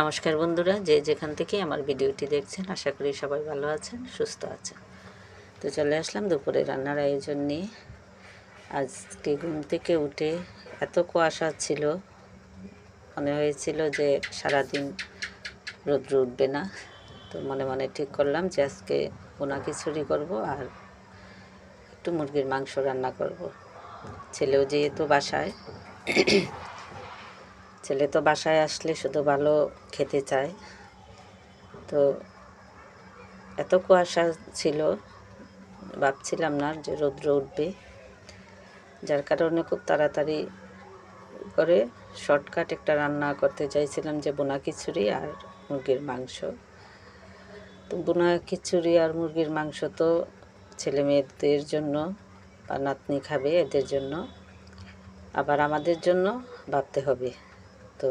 নমস্কার বন্ধুরা, যে যেখান থেকে আমার ভিডিওটি দেখছেন, আশা করি সবাই ভালো আছেন, সুস্থ আছেন। তো চলে আসলাম দুপুরে রান্নার আয়োজন নিয়ে। আজকে ঘুম থেকে উঠে এত কুয়াশা ছিল, মনে হয়েছিল যে সারাদিন রৌদ্র উঠবে না। তো মনে মনে ঠিক করলাম যে আজকে পোনা খিচুড়ি করব আর একটু মুরগির মাংস রান্না করব। ছেলেও যেহেতু বাসায় ছেলে তো বাসায় আসলে শুধু ভালো খেতে চায়। তো এত কুয়াশা ছিল, ভাবছিলাম না যে রৌদ্র উঠবে। যার কারণে খুব তাড়াতাড়ি করে শর্টকাট একটা রান্না করতে চাইছিলাম যে বোনা খিচুড়ি আর মুরগির মাংস। তো বোনা খিচুড়ি আর মুরগির মাংস তো ছেলে মেয়েদের জন্য বা নাতনি খাবে এদের জন্য। আবার আমাদের জন্য ভাবতে হবে। তো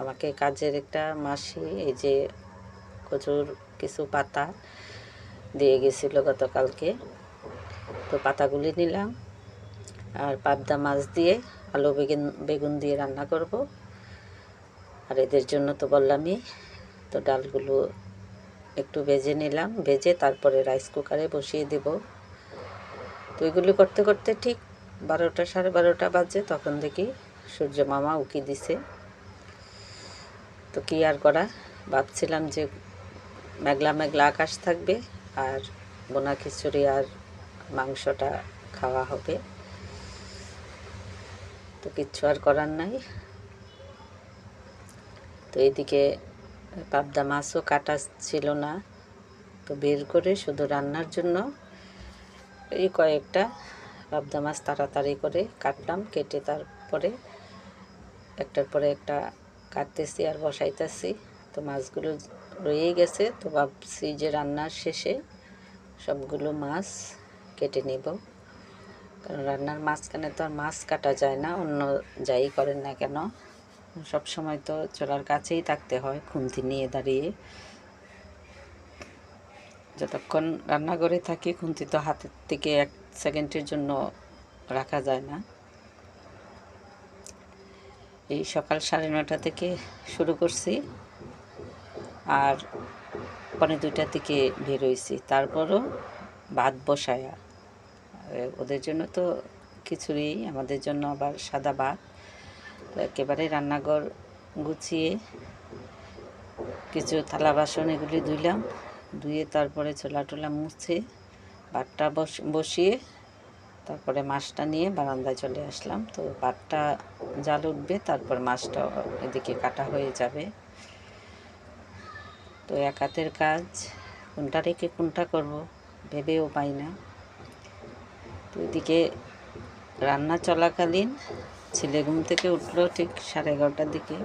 আমাকে কাজের একটা মাসি, এই যে কচুর কিছু পাতা দিয়ে গেছিল গতকালকে। তো পাতাগুলি নিলাম আর পাবদা মাছ দিয়ে আলু বেগুন বেগুন দিয়ে রান্না করব। আর এদের জন্য তো বললামই, তো ডালগুলো একটু ভেজে নিলাম, ভেজে তারপরে রাইস কুকারে বসিয়ে দেব। তো এগুলি করতে করতে ঠিক বারোটা, সাড়ে বারোটা বাজে তখন দেখি সূর্য মামা উকি দিছে। তো কি আর করা? ভাবছিলাম যে মেঘলা মেঘলা আকাশ থাকবে আর বোনা খিচুড়ি আর মাংসটা খাওয়া হবে। তো কিচ্ছু আর করার নাই। তো এইদিকে পাবদা মাছও কাটা ছিল না। তো বের করে শুধু রান্নার জন্য এই কয়েকটা পাবদা মাছ তাড়াতাড়ি করে কাটলাম, কেটে তারপরে একটার পরে একটা কাটতেছি আর বসাইতেছি। তো মাছগুলো রয়েই গেছে, তো ভাবছি যে রান্নার শেষে সবগুলো মাছ কেটে নেব। কারণ রান্নার মাঝখানে তো আর মাছ কাটা যায় না, অন্য যাই করেন না কেন। সব সময় তো চলার কাছেই থাকতে হয়, খুন্তি নিয়ে দাঁড়িয়ে। যতক্ষণ রান্নাঘরে থাকি, খুন্তি তো হাতের থেকে এক সেকেন্ডের জন্য রাখা যায় না। এই সকাল সাড়ে নটা থেকে শুরু করছি আর পনেরো দুইটার দিকে বের হয়েছি। তারপরও ভাত বসায়া। ওদের জন্য তো খিচুড়ি, আমাদের জন্য আবার সাদা ভাত। একেবারে রান্নাঘর গুছিয়ে কিছু থালা বাসন এগুলি ধুইলাম, ধুয়ে তারপরে ছোলা টোলা মুছে, ভাতটা বসিয়ে তারপরে মাছটা নিয়ে বারান্দায় চলে আসলাম। তো ভাতটা জাল উঠবে, তারপর মাছটা এদিকে কাটা হয়ে যাবে। তো এক হাতের কাজ, কোনটা রেখে কোনটা করব ভেবেও পাই না। তো এদিকে রান্না চলাকালীন ছেলে ঘুম থেকে উঠল ঠিক সাড়ে এগারোটার দিকে।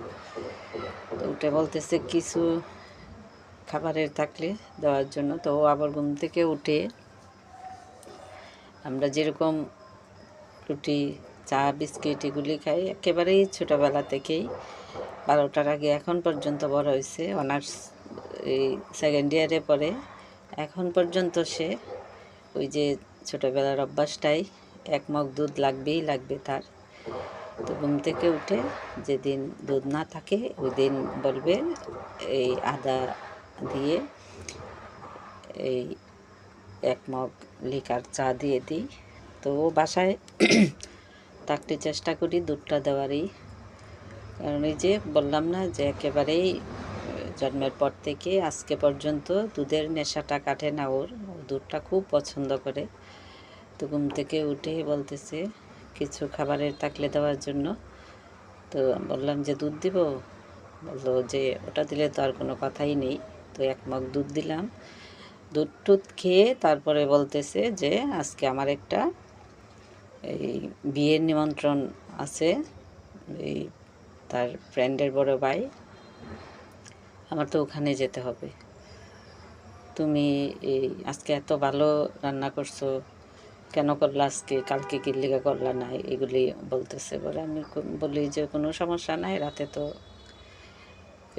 তো উঠে বলতেছে, কিছু খাবারের থাকলে দেওয়ার জন্য। তো ও আবার ঘুম থেকে উঠে আমরা যেরকম রুটি, চা, বিস্কিট এগুলি খাই, একেবারেই ছোটোবেলা থেকেই। বারোটার আগে এখন পর্যন্ত বড় হয়েছে, অনার্স এই সেকেন্ড ইয়ারে পরে এখন পর্যন্ত সে ওই যে ছোটোবেলার অভ্যাসটাই এক মগ দুধ লাগবেই লাগবে তার। তো ঘুম থেকে উঠে যেদিন দুধ না থাকে ওই দিন বলবে এই আদা দিয়ে এই এক মগ লিকার চা দিয়ে দিই। তো বাসায় থাকতে চেষ্টা করি দুধটা দেওয়ারই। কারণ এই যে বললাম না যে একেবারেই জন্মের পর থেকে আজকে পর্যন্ত দুধের নেশাটা কাটে না ওর। দুধটা খুব পছন্দ করে। তো ঘুম থেকে উঠে বলতেছে, কিছু খাবারের থাকলে দেওয়ার জন্য। তো বললাম যে, দুধ দিব? বলল যে, ওটা দিলে তো আর কোনো কথাই নেই। তো এক মগ দুধ দিলাম। দুধ টুধ খেয়ে তারপরে বলতেছে যে, আজকে আমার একটা এই বিয়ের নিমন্ত্রণ আছে, এই তার ফ্রেন্ডের বড় ভাই, আমার তো ওখানে যেতে হবে। তুমি এই আজকে এত ভালো রান্না করছ, কেন করলা আজকে? কালকে কি লেগে করলা না? এগুলি বলতেছে বলে আমি বলি যে, কোনো সমস্যা নাই, রাতে তো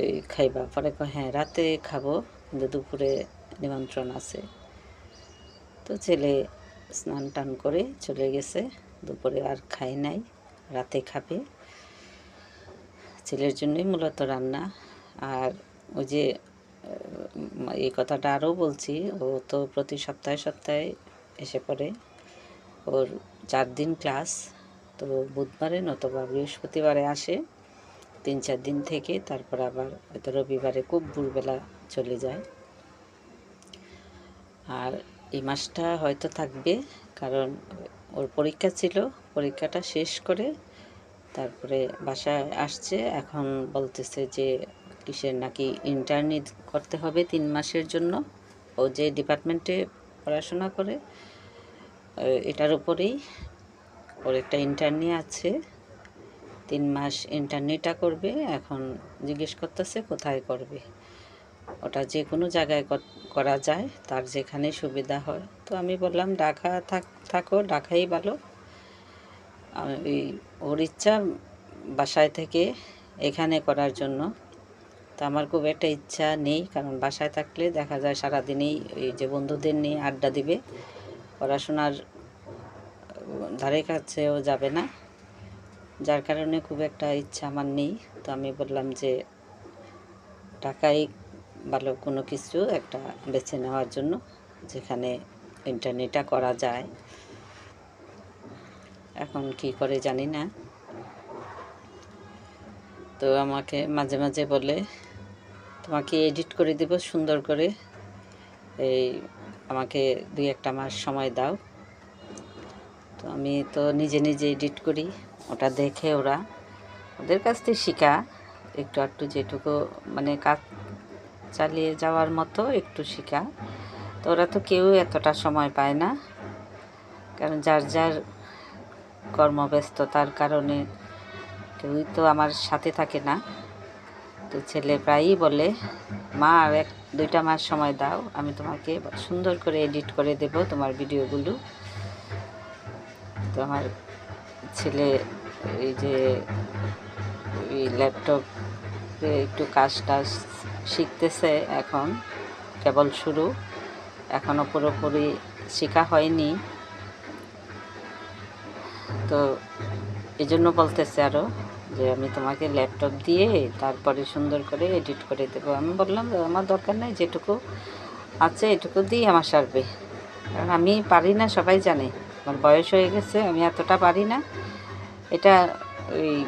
এই খাইবা। পরে হ্যাঁ রাতে খাব, কিন্তু দুপুরে নিমন্ত্রণ আছে। তো ছেলে স্নান টান করে চলে গেছে। দুপুরে আর খায় নাই, রাতে খাবে। ছেলের জন্যই মূলত রান্না। আর ওই যে এই কথাটা আরও বলছি, ও তো প্রতি সপ্তাহে সপ্তাহে এসে পড়ে। ওর চার দিন ক্লাস, তো বুধবারে নতুবা বৃহস্পতিবারে আসে। তিন চার দিন থেকে তারপর আবার হয়তো রবিবারে খুব ভোরবেলা চলে যায়। আর এই মাসটা হয়তো থাকবে, কারণ ওর পরীক্ষা ছিল, পরীক্ষাটা শেষ করে তারপরে বাসায় আসছে। এখন বলতেছে যে কিসের নাকি ইন্টার্নি করতে হবে তিন মাসের জন্য। ও যে ডিপার্টমেন্টে পড়াশোনা করে এটার উপরেই ওর একটা ইন্টার্নি আছে। তিন মাস ইন্টার্নিটা করবে, এখন জিজ্ঞেস করতেছে কোথায় করবে। ওটা যে কোনো জায়গায় করা যায়, তার যেখানে সুবিধা হয়। তো আমি বললাম, ঢাকা থাক, থাকো, ঢাকাই ভালো। ওই ওর ইচ্ছা বাসায় থেকে এখানে করার জন্য। তো আমার খুব একটা ইচ্ছা নেই, কারণ বাসায় থাকলে দেখা যায় সারাদিনই এই যে বন্ধুদের নিয়ে আড্ডা দিবে। পড়াশোনার ধারে কাছেও যাবে না। যার কারণে খুব একটা ইচ্ছা আমার নেই। তো আমি বললাম যে টাকায় ভালো কোনো কিছু একটা বেছে নেওয়ার জন্য যেখানে ইন্টারনেটটা করা যায়। এখন কি করে জানি না। তো আমাকে মাঝে মাঝে বলে, তোমাকে এডিট করে দেব সুন্দর করে। এই আমাকে দুই একটা মাস সময় দাও। তো আমি তো নিজে নিজে এডিট করি, ওটা দেখে ওরা। ওদের কাছ থেকে শেখা, একটু একটু যেটুকু মানে কাজ চালিয়ে যাওয়ার মতো একটু শেখা। তো ওরা তো কেউ এতটা সময় পায় না। কারণ যার যার কর্মব্যস্ততার কারণে কেউই তো আমার সাথে থাকে না। তো ছেলে প্রায়ই বলে, মা, আর এক, দুইটা মাস সময় দাও, আমি তোমাকে সুন্দর করে এডিট করে দেব তোমার ভিডিওগুলো। তো আমার ছেলে এই যে ল্যাপটপ একটু কাজ টাজ শিখতেছে এখন, কেবল শুরু। এখনও পুরোপুরি শেখা হয়নি। তো এই জন্য বলতেছে আরও যে, আমি তোমাকে ল্যাপটপ দিয়ে তারপরে সুন্দর করে এডিট করে দেবো। আমি বললাম, আমার দরকার নেই, যেটুকু আছে এটুকু দিয়ে আমার সারবে। কারণ আমি পারি না, সবাই জানে। আমার বয়স হয়ে গেছে, আমি এতটা পারি না। এটা ওই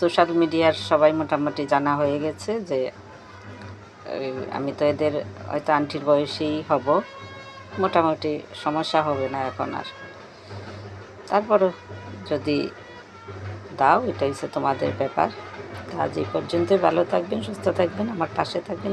সোশ্যাল মিডিয়ার সবাই মোটামুটি জানা হয়ে গেছে যে আমি তো এদের হয়তো আন্টির বয়সেই হব। মোটামুটি সমস্যা হবে না এখন আর। তারপরও যদি দাও এটা হচ্ছে তোমাদের ব্যাপার। আজ এই পর্যন্তই ভালো থাকবেন, সুস্থ থাকবেন, আমার পাশে থাকবেন।